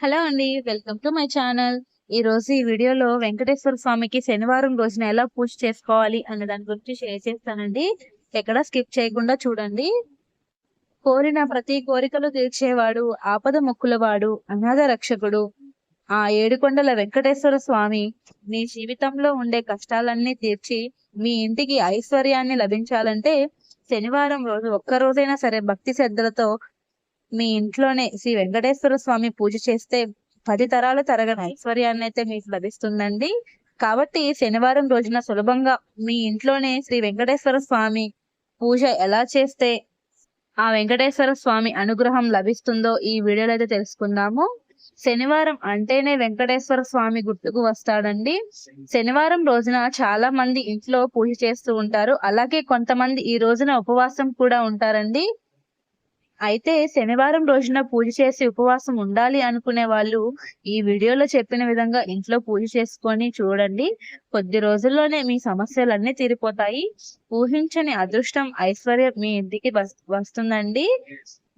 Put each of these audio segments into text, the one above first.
Hello అండి welcome to my channel. ఈ రోజు ఈ వీడియోలో వెంకటేశ్వర స్వామికి శనివారం రోజున ఎలా పూజ చేసుకోవాలి అన్న దాని గురించి షేర్ చేస్తానండి. ఎక్కడ స్కిప్ చేయకుండా చూడండి. కోరిన ప్రతి కోరికలు తీర్చేవాడు ఆపద మొక్కులవాడు అనాథ రక్షకుడు. ఆ ఏడుకొండల వెంకటేశ్వర స్వామి మీ జీవితంలో ఉండే కష్టాలన్నీ తీర్చి మీ ఇంటికి ఐశ్వర్యాన్ని లభించాలంటే శనివారం రోజు ఒక్క రోజైనా సరే భక్తి శ్రద్ధలతో మీ ఇంట్లోనే శ్రీ వెంకటేశ్వర స్వామి పూజ చేస్తే పది తరాలు తరగని ఐశ్వర్యాన్ని అయితే మీకు లభిస్తుందండి. కాబట్టి శనివారం రోజున సులభంగా మీ ఇంట్లోనే శ్రీ వెంకటేశ్వర స్వామి పూజ ఎలా చేస్తే ఆ వెంకటేశ్వర స్వామి అనుగ్రహం లభిస్తుందో ఈ వీడియోలో అయితే తెలుసుకుందాము. శనివారం అంటేనే వెంకటేశ్వర స్వామి గుర్తుకు వస్తాడండి. శనివారం రోజున చాలా మంది ఇంట్లో పూజ చేస్తూ ఉంటారు. అలాగే కొంతమంది ఈ రోజున ఉపవాసం కూడా ఉంటారండి. అయితే శనివారం రోజున పూజ చేసి ఉపవాసం ఉండాలి అనుకునే వాళ్ళు ఈ వీడియోలో చెప్పిన విధంగా ఇంట్లో పూజ చేసుకొని చూడండి. కొద్ది రోజుల్లోనే మీ సమస్యలన్నీ తీరిపోతాయి. ఊహించని అదృష్టం ఐశ్వర్యం మీ ఇంటికి వస్తుందండి.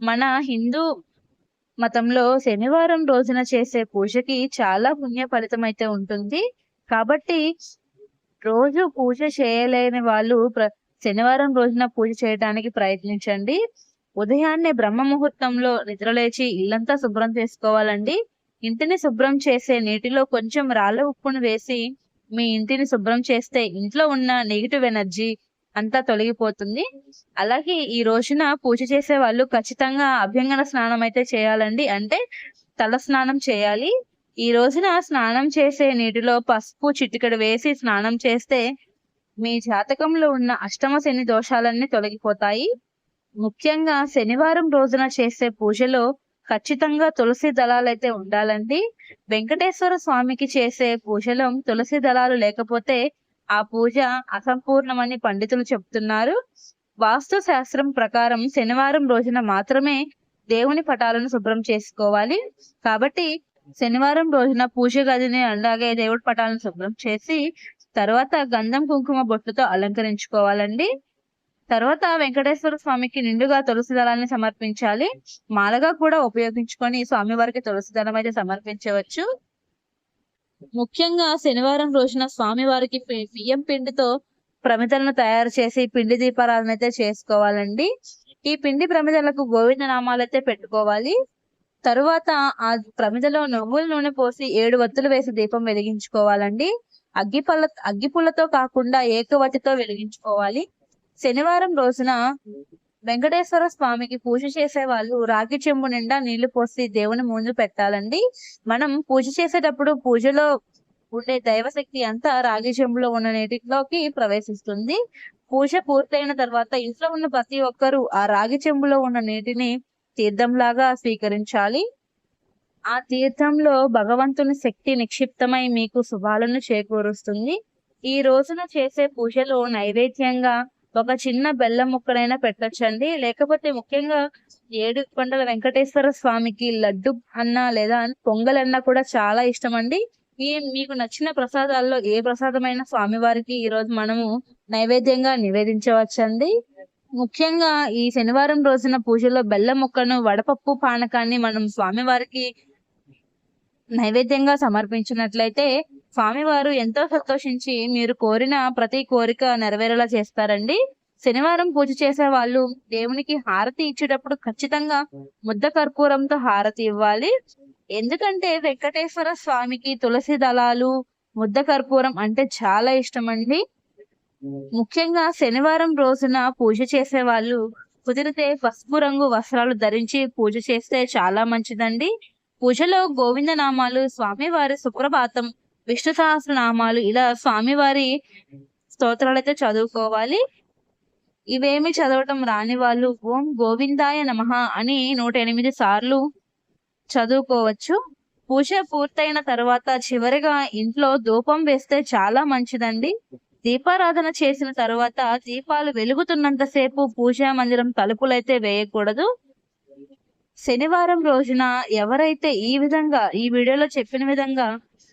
మన హిందూ మతంలో శనివారం రోజున చేసే పూజకి చాలా పుణ్య ఫలితం అయితే ఉంటుంది. కాబట్టి రోజు పూజ చేయలేని వాళ్ళు శనివారం రోజున పూజ చేయడానికి ప్రయత్నించండి. ఉదయాన్నే బ్రహ్మ ముహూర్తంలో నిద్రలేచి ఇల్లంతా శుభ్రం చేసుకోవాలండి. ఇంటిని శుభ్రం చేసే నీటిలో కొంచెం రాళ్ళ ఉప్పును వేసి మీ ఇంటిని శుభ్రం చేస్తే ఇంట్లో ఉన్న నెగిటివ్ ఎనర్జీ అంతా తొలగిపోతుంది. అలాగే ఈ రోజున పూజ చేసే వాళ్ళు ఖచ్చితంగా అభ్యంగన స్నానం అయితే చేయాలండి. అంటే తల స్నానం చేయాలి. ఈ రోజున స్నానం చేసే నీటిలో పసుపు చిట్టుకడు వేసి స్నానం చేస్తే మీ జాతకంలో ఉన్న అష్టమ శని దోషాలన్నీ తొలగిపోతాయి. ముఖ్యంగా శనివారం రోజున చేసే పూజలో ఖచ్చితంగా తులసి దళాలైతే ఉండాలండి. వెంకటేశ్వర స్వామికి చేసే పూజలో తులసి దళాలు లేకపోతే ఆ పూజ అసంపూర్ణమని పండితులు చెప్తున్నారు. వాస్తు శాస్త్రం ప్రకారం శనివారం రోజున మాత్రమే దేవుని పటాలను శుభ్రం చేసుకోవాలి. కాబట్టి శనివారం రోజున పూజ గదిని అలాగే దేవుడి పటాలను శుభ్రం చేసి తర్వాత గంధం కుంకుమ బొట్టుతో అలంకరించుకోవాలండి. తర్వాత వెంకటేశ్వర స్వామికి నిండుగా తులసి దళాన్ని సమర్పించాలి. మాలగా కూడా ఉపయోగించుకొని స్వామివారికి తులసి దళం అయితే సమర్పించవచ్చు. ముఖ్యంగా శనివారం రోజున స్వామివారికి బియ్యం పిండితో ప్రమిదలను తయారు చేసి పిండి దీపారాలను అయితే చేసుకోవాలండి. ఈ పిండి ప్రమిదలకు గోవింద నామాలు అయితే పెట్టుకోవాలి. తరువాత ఆ ప్రమిదలో నువ్వుల నూనె పోసి ఏడు వత్తులు వేసి దీపం వెలిగించుకోవాలండి. అగ్గిపల్ల అగ్గిపుల్లతో కాకుండా ఏకవతితో వెలిగించుకోవాలి. శనివారం రోజున వెంకటేశ్వర స్వామికి పూజ చేసే వాళ్ళు రాగి చెంబు నిండా నీళ్ళు పోసి దేవుని ముందు పెట్టాలండి. మనం పూజ చేసేటప్పుడు పూజలో ఉండే దైవశక్తి అంతా రాగి చెంబులో ఉన్న నీటిలోకి ప్రవేశిస్తుంది. పూజ పూర్తయిన తర్వాత ఇంట్లో ఉన్న ప్రతి ఒక్కరూ ఆ రాగి చెంబులో ఉన్న నీటిని తీర్థంలాగా స్వీకరించాలి. ఆ తీర్థంలో భగవంతుని శక్తి నిక్షిప్తమై మీకు శుభాలను చేకూరుస్తుంది. ఈ రోజున చేసే పూజలో నైవేద్యంగా ఒక చిన్న బెల్లం ముక్కనైనా పెట్టచ్చండి. లేకపోతే ముఖ్యంగా ఏడు కొండల వెంకటేశ్వర స్వామికి లడ్డు అన్న లేదా పొంగల్ అన్న కూడా చాలా ఇష్టం అండి ఈ మీకు నచ్చిన ప్రసాదాల్లో ఏ ప్రసాదమైన స్వామివారికి ఈ రోజు మనము నైవేద్యంగా నివేదించవచ్చండి. ముఖ్యంగా ఈ శనివారం రోజున పూజలో బెల్లం ముక్కను వడపప్పు పానకాన్ని మనం స్వామివారికి నైవేద్యంగా సమర్పించినట్లయితే స్వామివారు ఎంతో సంతోషించి మీరు కోరిన ప్రతి కోరిక నెరవేరేలా చేస్తారండి. శనివారం పూజ చేసే వాళ్ళు దేవునికి హారతి ఇచ్చేటప్పుడు ఖచ్చితంగా ముద్ద కర్పూరంతో హారతి ఇవ్వాలి. ఎందుకంటే వెంకటేశ్వర స్వామికి తులసి దళాలు ముద్ద కర్పూరం అంటే చాలా ఇష్టం అండి ముఖ్యంగా శనివారం రోజున పూజ చేసే వాళ్ళు కుదిరితే పసుపు రంగు వస్త్రాలు ధరించి పూజ చేస్తే చాలా మంచిదండి. పూజలో గోవింద నామాలు స్వామివారి సుప్రభాతం విష్ణు సహస్రనామాలు ఇలా స్వామివారి స్తోత్రాలు అయితే చదువుకోవాలి. ఇవేమి చదవటం రాని వాళ్ళు ఓం గోవిందాయ నమ అని నూట ఎనిమిది సార్లు చదువుకోవచ్చు. పూజ పూర్తయిన తర్వాత చివరిగా ఇంట్లో ధూపం వేస్తే చాలా మంచిదండి. దీపారాధన చేసిన తర్వాత దీపాలు వెలుగుతున్నంతసేపు పూజా మందిరం తలుపులైతే వేయకూడదు. శనివారం రోజున ఎవరైతే ఈ విధంగా ఈ వీడియోలో చెప్పిన విధంగా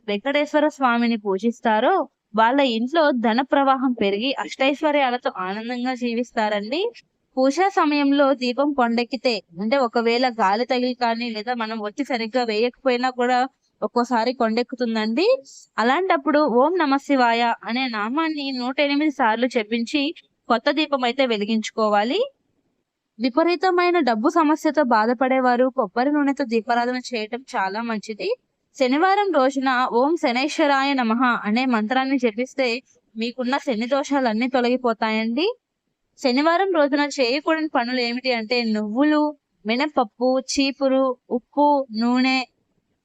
వెంకటేశ్వర స్వామిని పూజిస్తారో వాళ్ళ ఇంట్లో ధన ప్రవాహం పెరిగి అష్టైశ్వర్యాలతో ఆనందంగా జీవిస్తారండి. పూజా సమయంలో దీపం కొండెక్కితే అంటే ఒకవేళ గాలి తగిలి కానీ లేదా మనం వచ్చి సరిగ్గా వేయకపోయినా కూడా ఒక్కోసారి కొండెక్కుతుందండి. అలాంటప్పుడు ఓం నమ శివాయ అనే నామాన్ని నూట ఎనిమిది సార్లు చెప్పించి కొత్త దీపం అయితే వెలిగించుకోవాలి. విపరీతమైన డబ్బు సమస్యతో బాధపడేవారు. కొబ్బరి నూనెతో దీపారాధన చేయటం చాలా మంచిది. శనివారం రోజున ఓం శనేశ్వరాయ నమః అనే మంత్రాన్ని జపిస్తే మీకున్న శని దోషాలన్నీ తొలగిపోతాయండి. శనివారం రోజున చేయకూడని పనులు ఏమిటి అంటే నువ్వులు మినపప్పు చీపురు ఉప్పు నూనె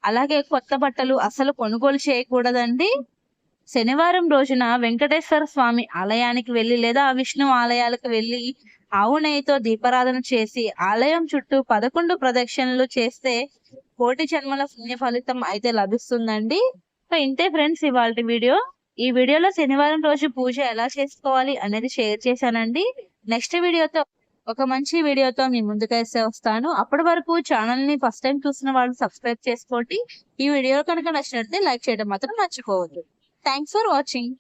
అలాగే కొత్త బట్టలు అసలు కొనుగోలు చేయకూడదండి. శనివారం రోజున వెంకటేశ్వర స్వామి ఆలయానికి వెళ్ళి లేదా విష్ణు ఆలయాలకు వెళ్ళి ఆవు నెయ్యితో దీపారాధన చేసి ఆలయం చుట్టూ పదకొండు ప్రదక్షిణలు చేస్తే కోటి జన్మల పుణ్య ఫలితం అయితే లభిస్తుందండి. సో ఇంతే ఫ్రెండ్స్ ఇవాళ వీడియో. ఈ వీడియోలో శనివారం రోజు పూజ ఎలా చేసుకోవాలి అనేది షేర్ చేశానండి. నెక్స్ట్ వీడియోతో ఒక మంచి వీడియోతో మీ ముందుకైతే వస్తాను. అప్పటి వరకు ఛానల్ని ఫస్ట్ టైం చూసిన వాళ్ళు సబ్స్క్రైబ్ చేసుకోండి. ఈ వీడియో కనుక నచ్చినట్లయితే లైక్ చేయడం మాత్రం మర్చిపోవద్దు. Thanks for watching